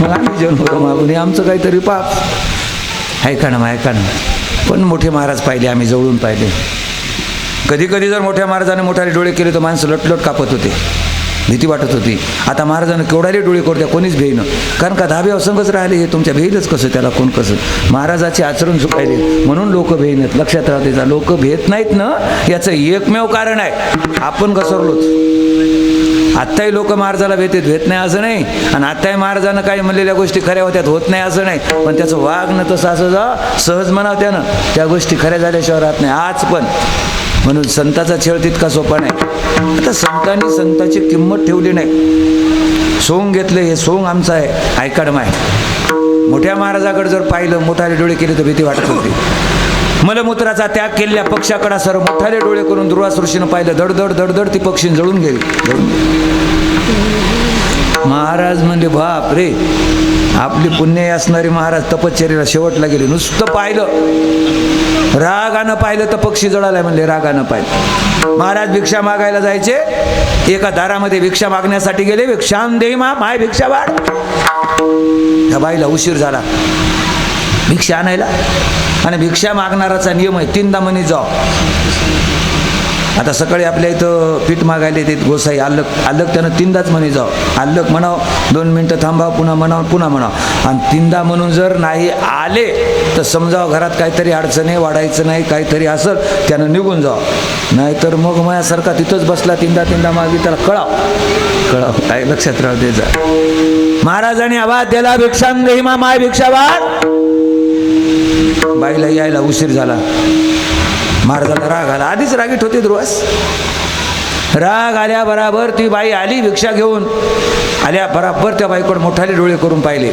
मग आम्ही जन्म मागून हे आमचं काहीतरी पाप. ऐका ना ऐका ना. पण मोठे महाराज पाहिले आम्ही जवळून पाहिले. कधी कधी जर मोठ्या महाराजाने मोठाले डोळे केले तर माणसं लटलट कापत होते. भीती वाटत होती. आता महाराजांना केवढाले डोळे करत्या कोणीच भेईनं कारण का दहावे असंगच राहिले हे तुमच्या भेईलच कसं त्याला कोण कसं? महाराजाचे आचरण चुकायले म्हणून लोक भेईनत लक्षात राहते लोक भेट नाहीत ना याचं एकमेव कारण आहे. आपण घसरलोच. आत्ताही लोक महाराजाला भेटेत भेट नाही असं नाही. आणि आत्ताही महाराजानं काही म्हणलेल्या गोष्टी खऱ्या होत्यात होत नाही असं नाही. पण त्याचं वागणं तसं असं जा सहज म्हणावं त्यानं. त्या गोष्टी खऱ्या झाल्याशिवाय राहत नाही. आज पण. म्हणून संताचा खेळ तितका सोपा नाही. आता संतांनी संताची किंमत ठेवली नाही. सोंग घेतलं हे सोंग आमचं आहे. ऐकाड आहे मोठ्या महाराजाकडे जर पाहिलं मोठाले डोळे केले तर भीती वाटत होती. मलमूत्राचा त्याग केलेल्या पक्षाकडा सर मोठाले डोळे करून दुर्वास ऋषीनं पाहिलं. धडधड धडधड ती पक्षी जळून गेली. महाराज म्हणले बाप रे आपली पुण्य असणारी महाराज तपश्चर्याला शेवटला गेले. नुसतं पाहिलं. रागानं पाहिलं तर पक्षी जळालाय म्हणले रागानं पाहिलं. महाराज भिक्षा मागायला जायचे. एका दारामध्ये भिक्षा मागण्यासाठी गेले. भिक्षाम देई मा माय भिक्षा वाढ. त्या बाईला उशीर झाला. भिक्षा आणायला? आणि भिक्षा मागणाराचा नियम आहे तीनदा म्हणे जाव. आता सकाळी आपल्या इथं पीठ मागायला येते गोसाई आल्लक आल्लक त्यानं तीनदाच म्हणे जाव. आल्लक म्हणाव दोन मिनटं थांबा पुन्हा म्हणाव पुन्हा म्हणाव. आणि तीनदा म्हणून जर नाही आले तर समजावं घरात काहीतरी अडचण आहे वाढायचं नाही काहीतरी असेल त्यानं निघून जावं. नाहीतर मग माझ्यासारखा तिथंच बसला तीनदा तीनदा मागे त्याला कळाव. कळाव. काय लक्षात राहू दे जा. महाराजांनी आवाज दिला भिक्षाम देही मा माय भिक्षा वाढ बाईला यायला उशीर झाला. महाराजाला राग आला. आधीच रागीट होते ध्रुवास. राग आल्या बराबर ती बाई आली भिक्षा घेऊन. आल्या बराबर त्या बाईकडे मोठाले डोळे करून पाहिले.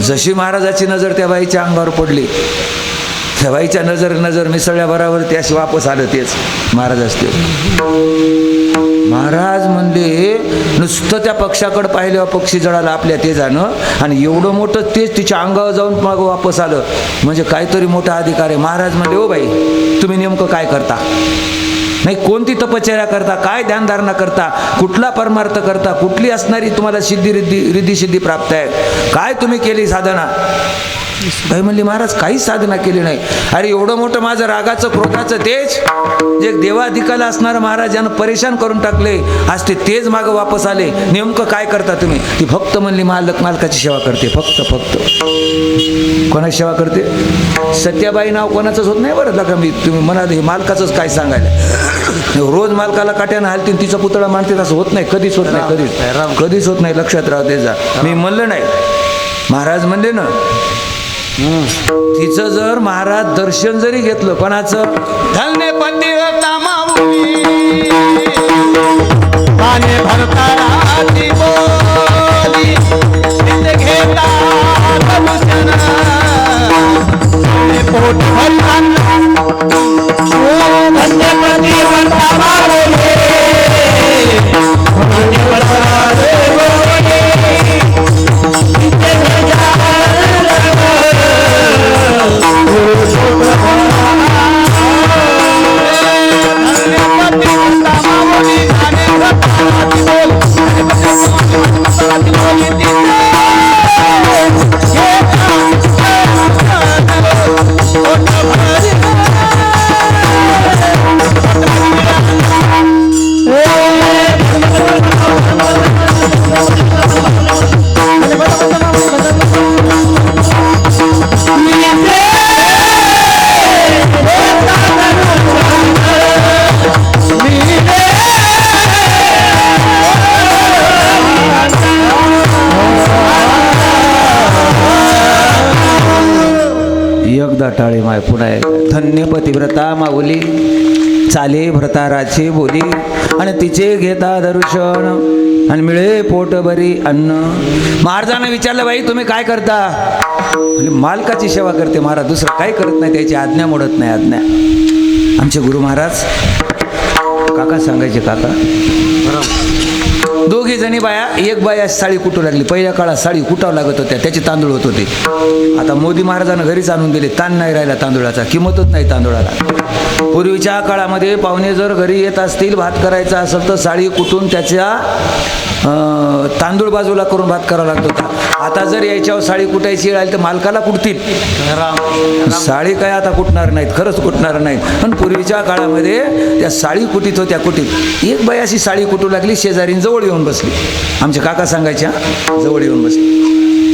जशी महाराजाची नजर त्या बाईच्या अंगावर पडली सवाईच्या नजर नजर मिसळल्या बराबर अशी वापस आलं तेच. महाराज असते. महाराज म्हणले नुसतं त्या पक्षाकडे पाहिलं पक्षी जळाला आपल्या तेजानं. आणि एवढं मोठं तेच तिच्या अंगावर जाऊन मग वापस आलं. म्हणजे काहीतरी मोठा अधिकार आहे. महाराज म्हणले ओ बाई तुम्ही नेमकं काय करता? नाही कोणती तपश्चर्या करता काय ध्यानधारणा करता कुठला परमार्थ करता कुठली असणारी तुम्हाला सिद्धी रिद्धी रिद्धी सिद्धी प्राप्त आहे? काय तुम्ही केली साधना? भाई म्हणली महाराज काहीच साधना केली नाही. अरे एवढं मोठं माझं रागाचं क्रोधाचं तेज जे देवाधिकाला असणारं महाराज यानं परेशान करून टाकले आज ते तेज मागं वापस आले. नेमकं काय करता तुम्ही? ती फक्त म्हणली मालक मालकाची सेवा करते फक्त फक्त. कोणाची सेवा करते? सत्याबाई नाव कोणाचंच होत नाही बरं का मी तुम्ही म्हणाल हे मालकाचंच काय सांगायला? रोज मालकाला काट्यानं हालतील तिचा पुतळा मानते असं होत नाही. कधीच होत नाही कधीच. कधीच होत नाही लक्षात राहू जा. मी म्हणलं नाही. महाराज म्हणले ना तिचं जर महाराज दर्शन जरी घेतलं कोणाचं? धन्य पतिव्रता माऊली एकदा माय पुन्हा धन्य पतिव्रता माऊली. चाले भ्रताराची बोली. आणि तिचे घेता दर्शन. आणि मिळे पोट बरी अन्न. महाराजांना विचारलं बाई तुम्ही काय करता? म्हणजे मालकाची सेवा करते महाराज. दुसरं काही करत नाही. त्याची आज्ञा मोडत नाही आज्ञा. आमचे गुरु महाराज काका सांगायचे काका. दोघी जणी बाया एक बाया साडी कुटू लागली. पहिल्या काळात साडी कुटावं लागत होत्या त्याचे तांदूळ होत होते. आता मोदी महाराजांना घरीच आणून दिले ताण नाही राहिला तांदूळाचा किंमतच नाही तांदूळाला. पूर्वीच्या काळामध्ये पाहुणे जर घरी येत असतील भात करायचा असेल तर साडी कुटून त्याच्या तांदूळ बाजूला करून भात करावा लागत होता. आता जर याच्यावर साडी कुटायची वेळ आली तर मालकाला कुटतील. साडी काय आता कुटणार नाहीत खरंच कुटणार नाहीत. पण पूर्वीच्या काळामध्ये त्या साडी कुटीत होत्या कुटीत. एक बाई अशी साडी कुटू लागली शेजारीन जवळ येऊन बसली. आमचे काका सांगायच्या जवळ येऊन बसली.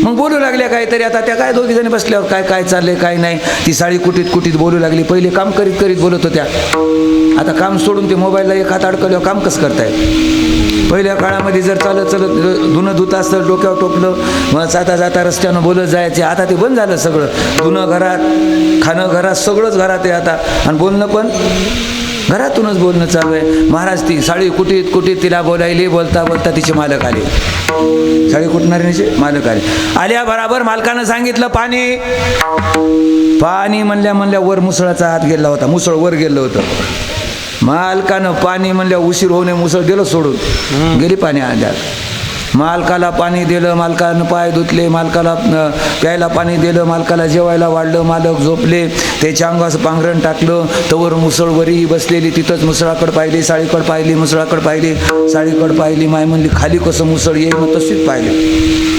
मग बोलू लागल्या काहीतरी आता त्या काय दोघी जणी बसल्यावर काय काय चाललंय काय नाही. ती साडी कुटीत कुटीत बोलू लागली. पहिले काम करीत करीत बोलत होत्या. आता काम सोडून ते मोबाईलला एक हात अडकल्यावर काम कसं करतायत? पहिल्या काळामध्ये जर चालत चालत धुणं धुत असतं डोक्यावर टोपलं मग जाता जाता रस्त्यानं बोलत जायचे. आता ते बंद झालं सगळं. धुणं घरात खाणं घरात सगळंच घरात आहे आता. आणि बोलणं पण घरातूनच बोलणं चालू आहे. महाराज ती साडी कुटीत कुटीत तिला बोलायली बोलता बोलता तिचे मालक आले. साडी कुटणाऱ्याचे मालक आले. आल्या बराबर मालकानं सांगितलं पाणी. पाणी म्हणल्या म्हणल्या वर मुसळाचा हात गेला होता. मुसळ वर गेलं होतं. मालकानं पाणी म्हणल्या उशीर होऊ नये मुसळ दिलं सोडून. गेली पाणी आणल्यात मालकाला पाणी दिलं मालकानं पाय धुतले मालकाला प्यायला पाणी दिलं मालकाला जेवायला वाढलं मालक झोपले त्याच्या अंगाचं पांघरण टाकलं तवर मुसळवरी बसलेली तिथंच मुसळाकडं पाहिली साळीकड पाहिली मुसळाकडं पाहिली साळीकड पाहिली माय म्हणली खाली कसं मुसळ येईल मग तशीच पाहिली.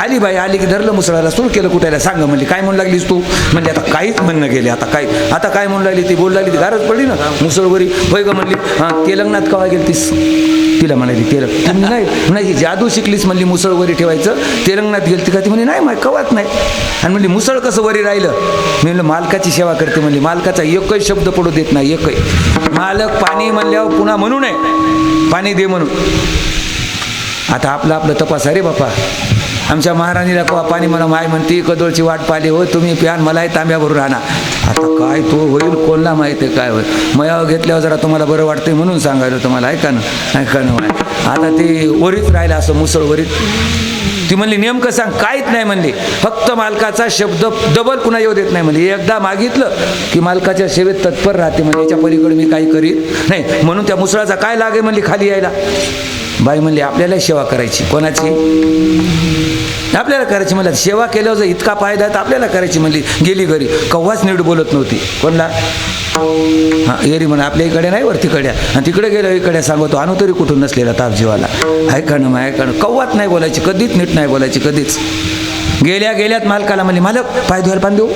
आली बाई आली की धरलं मुसळाला सुरू केलं कुठायला सांग म्हणली काय म्हणू लागलीस तू? म्हणजे आता काहीच म्हणणं गेले आता काय आता काय म्हणू लागली ती? बोलू लागली ती गारच पडली ना मुसळवरी होय ग म्हणली हां तेलंगणात कवा गेलतीस? तिला म्हणाली तेलंग नाही नाही जादू शिकलीस म्हणली मुसळवरी ठेवायचं. तेलंगणात गेलती का ती? म्हणे नाही माय कवात नाही. आणि म्हणली मुसळ कसं वरी राहिलं? मी म्हणलं मालकाची सेवा करते म्हणली मालकाचा एकही शब्द पडू देत नाही एकही. मालक पाणी म्हणल्यावर पुन्हा म्हणू नये पाणी दे म्हणून. आता आपलं आपलं तपास रे बापा आमच्या महाराणीला कवा पाणी मला माय म्हणते कदोळची वाट पाहिली हो तुम्ही प्यान मलाही तांब्याभरून राहणार आता काय तो होईल कोणला माहिती आहे काय होईल? मयावर घेतल्यावर जरा तुम्हाला बरं वाटतंय म्हणून सांगायला तुम्हाला ऐका ना ऐका ना आता ते वरीच राहिलं असं मुसळ वरीत. ती म्हणली नेमकं सांग काहीच नाही म्हणली. फक्त मालकाचा शब्द डबल पुन्हा येऊ देत नाही म्हणली. एकदा मागितलं की मालकाच्या सेवेत तत्पर राहते म्हणजे याच्या पलीकडे मी काही करीत नाही. म्हणून त्या मुसळाचा काय लागे म्हणली खाली यायला? बाई म्हणली आपल्याला सेवा करायची. कोणाची? आपल्याला करायची. म्हणलं सेवा केल्यावर जर इतका फायदा आहे तर आपल्याला करायची. म्हणली गेली घरी. कव्हाच नीट बोलत नव्हती. कोणला? हां एरी म्हणा आपल्या इकडे नाही वर तिकड्या आणि तिकडे गेलो इकडे सांगतो आणू तरी कुठून नसलेला तापजीवाला ऐकणं ऐका ना मग ऐकणं ना. नाही बोलायची कधीच नीट नाही बोलायची कधीच. गेल्या गेल्यात मालकाला म्हणली मालक पाय धुवायला पान देऊ.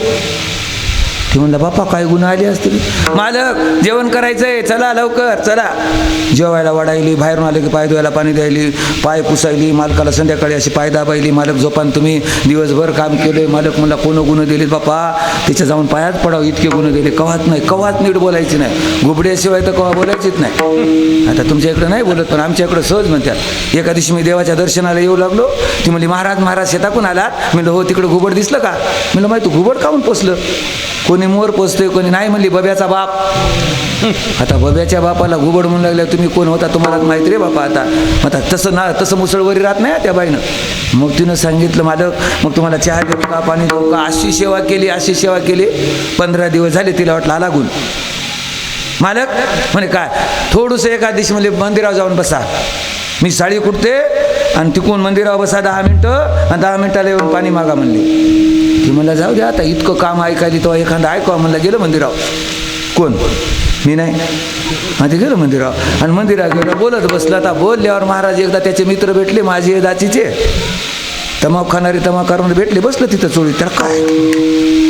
ती म्हणलं बापा काय गुन्हा आले असतील? मालक जेवण करायचंय. चला लवकर चला. जेवायला वाढायली बाहेरून आले की पाय धुवायला पाणी द्यायली पाय पुसायली मालकाला संध्याकाळी अशी पाय दाबायली मालक झोपान तुम्ही. दिवसभर काम केले मालक म्हणला कोण गुन्हे दिले बापा? तिच्या जाऊन पायात पडावं इतके गुन्हे दिले. कवात नाही कवात नीट बोलायची नाही. गुबड्याशिवाय तर कवा बोलायचीच नाही. आता तुमच्या इकडे नाही बोलत पण आमच्या इकडे सहज म्हणतात. एका दिवशी मी देवाच्या दर्शनाला येऊ लागलो. ती म्हणली महाराज महाराज शेताकून आलात? म्हणलं हो तिकडे घुबड दिसलं का? म्हणलं माहिती घुबड काऊन पोचलं कोणी मोर पोचतोय कोणी नाही म्हणली बब्याचा बाप. आता बब्याच्या बापाला घुबड म्हणून लागल्या तुम्ही कोण होता? तुम्हाला माहिती रे बापा आता. आता तसं ना तसं मुसळवरी राहत नाही त्या बाईनं. मग तिनं सांगितलं मालक मग तुम्हाला चहा देऊ का पाणी देऊ का? अशी सेवा केली अशी सेवा केली. पंधरा दिवस झाले तिला वाटला लागून मालक म्हणे काय? थोडंसं एका दिवशी म्हणजे मंदिरावर जाऊन बसा. मी साडी कुठते आणि तिकून मंदिरावर बसा दहा मिनटं आणि दहा मिनटाला येऊन पाणी मागा म्हणली. मी म्हणलं जाऊ द्या आता इतकं काम ऐकायली तेव्हा एखादं ऐकवा म्हणलं गेलं मंदिरावर. कोण? मी नाही. हा ते गेलं मंदिराव आणि मंदिरात गेलं बोलत बसलं आता बोलल्यावर महाराज एकदा त्याचे मित्र भेटले माझे दाचीचे तमाक खाणारे तमाकारमध्ये भेटले बसलं तिथं चोळी त्याला काय?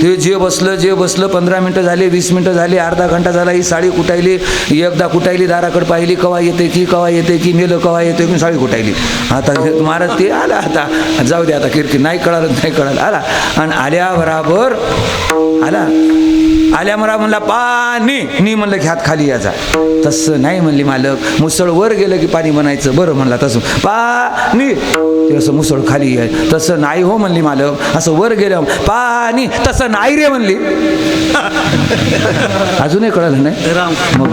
ते जे बसलं जे बसलं पंधरा मिनटं झाले वीस मिनटं झाले अर्धा घंटा झाला ही साडी कुटायली एकदा कुटायली दाराकडे पाहिली कवा येते की कवा येते की मेलं कवा येते की साडी कुटायली. आता हे महाराज ते आला आता. जाऊ दे आता किरकी नाही कळालं नाही कळालं. आला. आणि आल्या बराबर आला. आल्या मला म्हणला पाणी. नी म्हणलं की हात खाली याचा तसं नाही म्हणली मालक. मुसळ वर गेलं की पाणी बनायचं. बरं म्हणला तसं. पाणी. ते असं मुसळ खाली आहे. तसं नाही हो म्हणली मालक. असं वर गेलं पाणी. तसं नाही रे म्हणली. अजूनही कळलं नाही? मग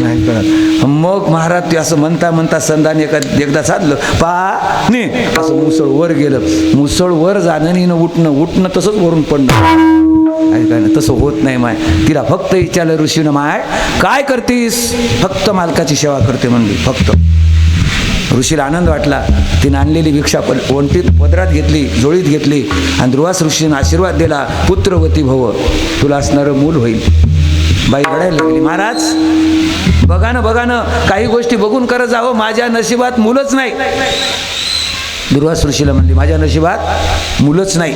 नाही कळलं. मग महाराज ते असं म्हणता म्हणता संदान एका एकदा साधलं. पाणी. असं मुसळ वर गेलं. मुसळ वर जाणं उठणं उठणं तसंच वरून पडणं. ऐका तसं होत नाही माय. तिला फक्त विचारलं ऋषीनं माय काय करतीस? फक्त मालकाची सेवा करते म्हणली फक्त. ऋषीला आनंद वाटला. तिने आणलेली भिक्षा पल वंटीत पदरात घेतली जोळीत घेतली आणि ध्रुवास ऋषीने आशीर्वाद दिला पुत्रवती भव तुला असणारं मूल होईल. बाई रडायला लागली महाराज बघा ना बघा ना काही गोष्टी बघून करत जावं माझ्या नशिबात मुलंच नाही. दुर्वास ऋषीला म्हणली माझ्या नशिबात मुलंच नाही.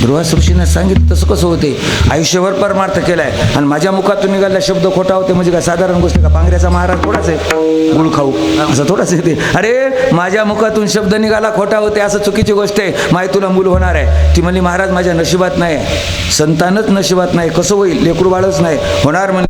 दुर्वास ऋषीनं सांगितलं तसं कसं होते? आयुष्यभर परमार्थ केलाय. आणि माझ्या मुखातून निघाला शब्द खोटा होते म्हणजे काय साधारण गोष्ट का? पांगऱ्याचा महाराज थोडाच आहे. गुळ खाऊ. असं थोडाच येते अरे माझ्या मुखातून शब्द निघाला खोटा होते असं चुकीची गोष्ट आहे. माय तुला मूल होणार आहे. ती म्हणली महाराज माझ्या नशिबात नाही संतानच नशिबात नाही. कसं होईल? लेकरू बाळच नाही. होणार म्हणजे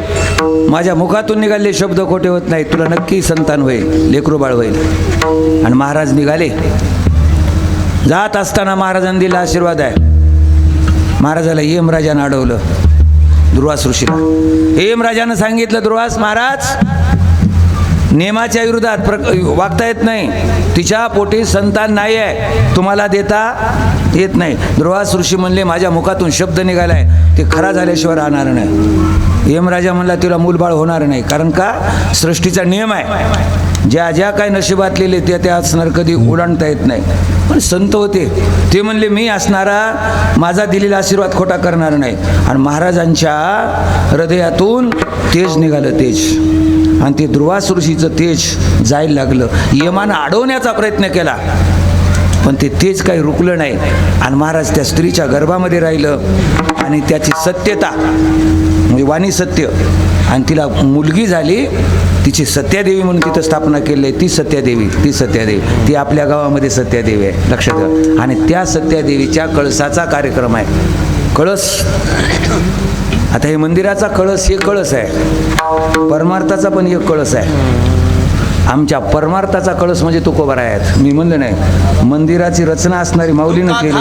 माझ्या मुखातून निघालेले शब्द खोटे होत नाही तुला नक्की संतान होईल लेकरू बाळ होईल. आणि महाराज निघाले. जात असताना महाराजांनी दिला आशीर्वाद आहे. महाराजाला यमराजानं अडवलं. दुर्वास ऋषीला. यमराजानं सांगितलं दुर्वास महाराज नियमाच्या विरोधात प्र वागता येत नाही. तिच्या पोटी संतान नाही आहे तुम्हाला देता येत नाही. ध्रुवास ऋषी म्हणले माझ्या मुखातून शब्द निघालाय ते खरा झाल्याशिवाय राहणार नाही. यमराजा म्हणला तिला मूलबाळ होणार नाही. कारण का? सृष्टीचा नियम आहे. ज्या ज्या काय नशिबात लिहिले त्या त्या असणार कधी ओलांडता येत नाही. पण संत होते. ते म्हणले मी असणारा माझा दिलेला आशीर्वाद खोटा करणार नाही. आणि महाराजांच्या हृदयातून तेज निघालं तेज. आणि ते ध्रुवास ऋषीचं तेज जायला लागलं. यमानं अडवण्याचा प्रयत्न केला. पण ते तेच काही रुकलं नाही. आणि महाराज त्या स्त्रीच्या गर्भामध्ये राहिलं आणि त्याची सत्यता म्हणजे वाणी सत्य आणि तिला मुलगी झाली तिची सत्यादेवी म्हणून तिथं स्थापना केली आहे ती सत्यादेवी ती सत्यादेवी ती आपल्या गावामध्ये सत्यादेवी आहे लक्षात घ्या आणि त्या सत्यादेवीच्या कळसाचा कार्यक्रम आहे. कळस. आता हे मंदिराचा कळस हे कळस आहे. परमार्थाचा पण एक कळस आहे. आमच्या परमार्थाचा कळस म्हणजे तुकोबार आहेत मी म्हणलं नाही मंदिराची रचना असणारी माऊलीनं केली.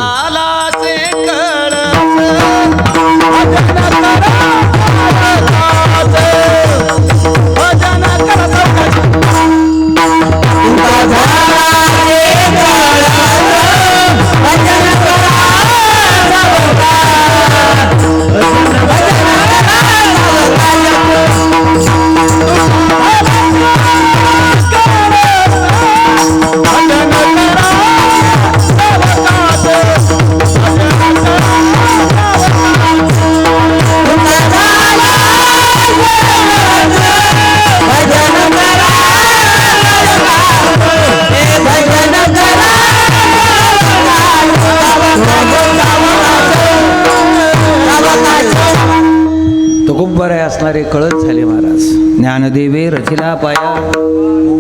तुकोबारा असणारे कळस झाले महाराज. ज्ञानदेवे रथिला पाया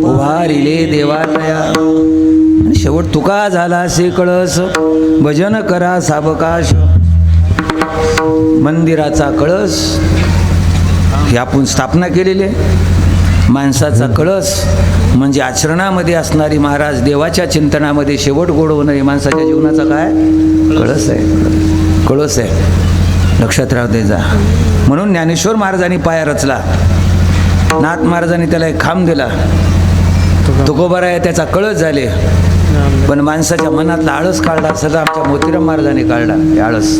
उभारिले देवालया. आणि शेवट तुका झाला से कळस. भजन करा सावकाश मंदिराचा कळस. ही आपण स्थापना केलेली आहे. माणसाचा कळस. म्हणजे आचरणामध्ये असणारी महाराज देवाच्या चिंतनामध्ये शेवट गोड हे माणसाच्या जीवनाचा काय? कळस आहे. कळस आहे. लक्षात राहू द्यायचा म्हणून ज्ञानेश्वर महाराजांनी पाया रचला. नाथ महाराजांनी त्याला एक खांब दिला. तुकोबारा आहे त्याचा कळस झाले. पण माणसाच्या मनातला आळस काढला सगळं आमच्या मोतीराम महाराजांनी काढला आळस.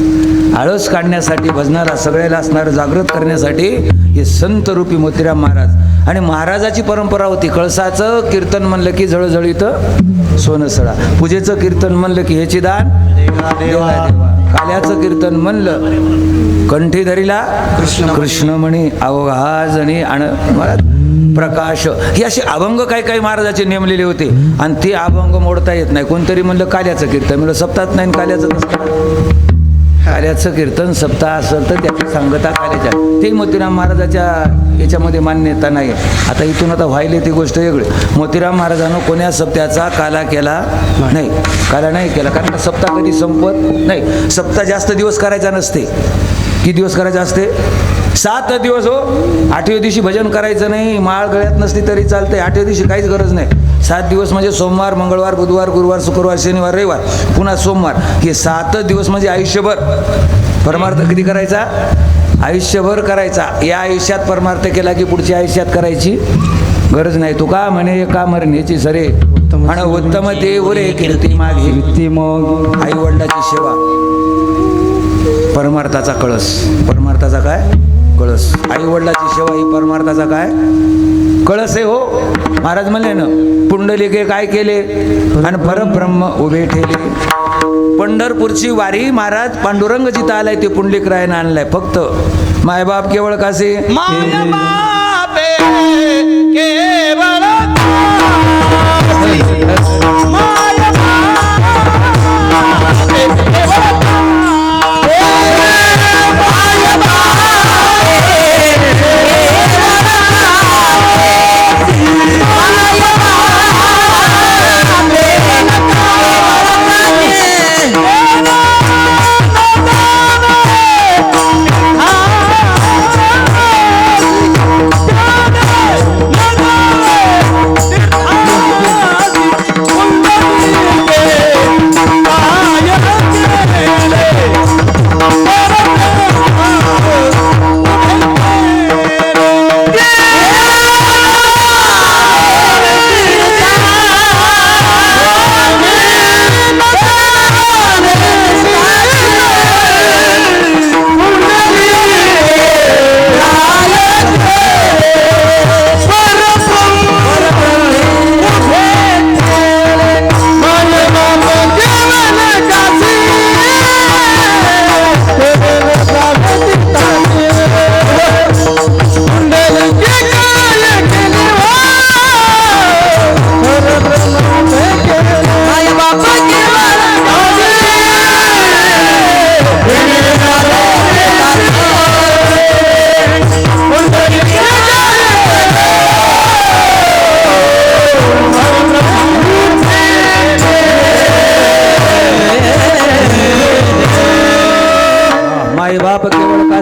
आळस काढण्यासाठी भजनाला सगळ्याला असणारं जागृत करण्यासाठी हे संत रूपी मोतीराम महाराज. आणि महाराजाची परंपरा होती कळसाचं कीर्तन म्हणलं की जळजळीत सोनसळा पूजेचं कीर्तन म्हणलं की ह्याची दान देवा देवा काल्याचं कीर्तन म्हणलं कंठी धरीला कृष्ण कृष्ण म्हणी अवघा आणि प्रकाश. ही अशी अभंग काही काही महाराजाचे नेमलेले होते. आणि ते अभंग मोडता येत नाही. कोणतरी म्हणलं काल्याचं कीर्तन. म्हणलं सप्तात नाही आणि काल्याचं कार्याचं कीर्तन सप्ताह असेल तर त्याची सांगता काल्याच्या ते मोतीराम महाराजाच्या याच्यामध्ये मान्यता नाही आता इथून आता व्हायले ती गोष्ट वेगळी. मोतीराम महाराजानं कोण्या सप्त्याचा काला केला नाही? काला नाही केला. कारण सप्ताह कधी संपत नाही? सप्ताह जास्त दिवस करायचा नसते. किती दिवस करायचा असते? सात दिवस हो. आठव्या दिवशी भजन करायचं नाही. माळ गळ्यात नसली तरी चालते आठव्या दिवशी काहीच गरज नाही. सात दिवस म्हणजे सोमवार मंगळवार बुधवार गुरुवार शुक्रवार शनिवार रविवार. पुन्हा सोमवार. हे सातच दिवस म्हणजे आयुष्यभर. परमार्थ किती करायचा? आयुष्यभर करायचा. या आयुष्यात परमार्थ केला की पुढच्या आयुष्यात करायची गरज नाही. तू का म्हणे का मरण्याची सरे. आणि उत्तम ते उरे कीर्ती मागे. मग. आई वडिलाची सेवा. परमार्थाचा कळस. परमार्थाचा काय? कळस. आई वडिलाची सेवा ही परमार्थाचा काय? कळस आहे हो. महाराज म्हणले ना पुंडलिके काय केले? आणि परब्रह्म उभे ठेले पंढरपूरची वारी महाराज पांडुरंग जिथं आलाय ते पुंडलिक रायनं आणलाय. फक्त मायबाप केवळ कासे केवळ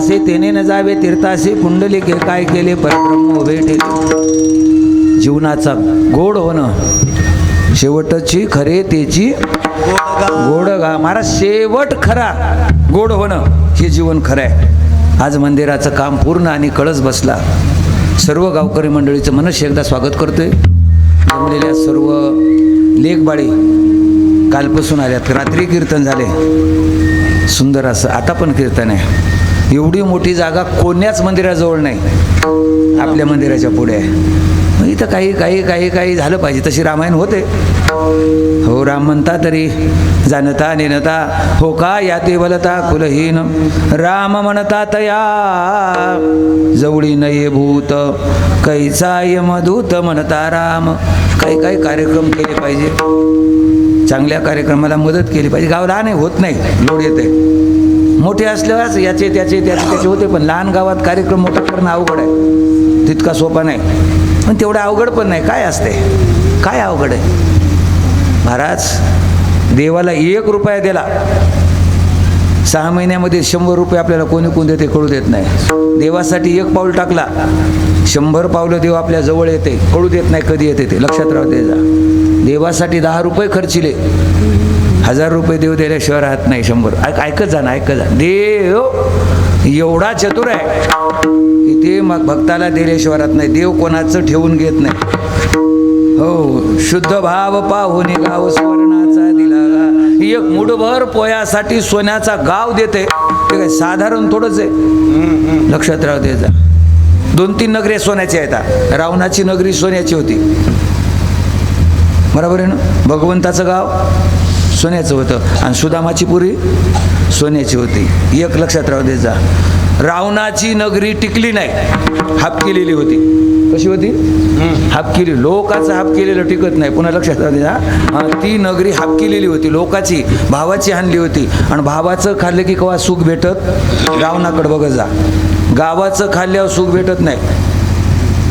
केवळ तेने न जावे तीर्थाशी पुंडलिके काय केले परब्रह्म उभे ठेले जीवनाचा गोड होणं शेवटची खरे त्याची गोड गा महाराज शेवट खरा गोड होणं हे जीवन खरं आहे. आज मंदिराचं काम पूर्ण आणि कळस बसला. सर्व गावकरी मंडळीचं मनस्य एकदा स्वागत करतोय. जमलेल्या सर्व लेखबाळी कालपासून आल्यात. रात्री कीर्तन झाले. सुंदर असं आता पण कीर्तन आहे. एवढी मोठी जागा कोण्याच मंदिराजवळ नाही. आपल्या मंदिराच्या पुढे आहे. इथं काही काही काही काही झालं पाहिजे. तशी रामायण होते. हो राम म्हणता तरी जाणता नेनता हो का या ते बलता कुलहीन. राम म्हणता तया जवळी नये भूत. कैचा यमदूत म्हणता राम. काही काही कार्यक्रम केले पाहिजे. चांगल्या कार्यक्रमाला मदत केली पाहिजे. गाव लहान होत नाही. लोड येते मोठे असल्यास याचे त्याचे त्याचे त्याचे होते पण लहान गावात कार्यक्रम मोठा करणं अवघड आहे. तितका सोपा नाही. पण तेवढं अवघड पण नाही. काय असते काय अवघड आहे? महाराज देवाला एक रुपया दिला. सहा महिन्यामध्ये शंभर रुपये आपल्याला कोणी कोण देते कळू देत नाही. देवासाठी एक पाऊल टाकला. शंभर पावलं देव आपल्या जवळ येते कळू देत नाही कधी येते ते. लक्षात राहते जा. देवासाठी दहा रुपये खर्चिले. हजार रुपये देव दिल्याशिवाय राहत नाही शंभर. ऐक ऐकत जा ना ऐकत जा. देव हो. एवढा चतुर आहे. की ते मग भक्ताला दिल्याशिवाय राहत नाही. देव कोणाचं ठेवून घेत नाही. हो शुद्ध भाव पाहुणे गाव स्वर्णाचा दिला. एक मुठभर पोयासाठी सोन्याचा गाव देते. ते काय साधारण थोडंच आहे. लक्षात राहू द्यायचा दोन तीन नगरे सोन्याची आहेत. रावणाची नगरी सोन्याची होती. बरोबर आहे ना? भगवंताचं गाव. सोन्याचं होतं. आणि सुदामाची पुरी सोन्याची होती. एक लक्षात राहू दे जा. रावणाची नगरी टिकली नाही. हाप केलेली होती. कशी होती? हाप केली. लोकाचं हाप केलेलं टिकत नाही. पुन्हा लक्षात राहते दे हा ती नगरी हाप केलेली होती. लोकाची भावाची आणली होती. आणि भावाचं खाल्लं की केव्हा सुख भेटत? रावणाकडे बघत जा. गावाचं खाल्ल्यावर सुख भेटत नाही.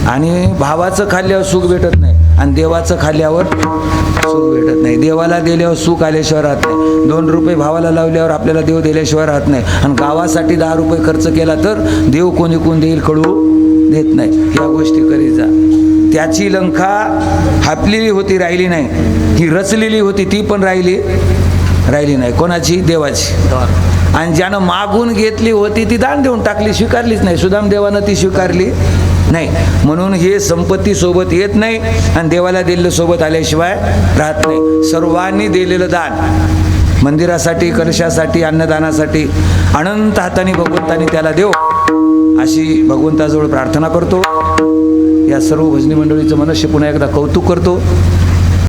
आणि भावाचं खाल्ल्यावर सुख भेटत नाही. आणि देवाचं खाल्ल्यावर सुख भेटत नाही. देवाला दिल्यावर सुख आल्याशिवाय राहत नाही. दोन रुपये भावाला लावल्यावर आपल्याला देव दिल्याशिवाय राहत नाही. आणि गावासाठी दहा रुपये खर्च केला तर देव कोणी कोण देईल कळू देत नाही. ह्या गोष्टी करीत जा. त्याची लंका हापलेली होती राहिली नाही. ही रचलेली होती ती पण राहिली राहिली नाही. कोणाची? देवाची. आणि ज्यानं मागून घेतली होती ती दान देऊन टाकली स्वीकारलीच नाही. सुदाम देवानं ती स्वीकारली. नाही. म्हणून हे संपत्ती सोबत येत नाही आणि देवाला दिलेलं सोबत आल्याशिवाय राहत नाही. सर्वांनी दिलेलं दान. मंदिरासाठी कलशासाठी अन्नदानासाठी अनंत हाताने भगवंतानी त्याला देव. अशी भगवंताजवळ प्रार्थना करतो. या सर्व भजनी मंडळीचं मनुष्य पुन्हा एकदा कौतुक करतो.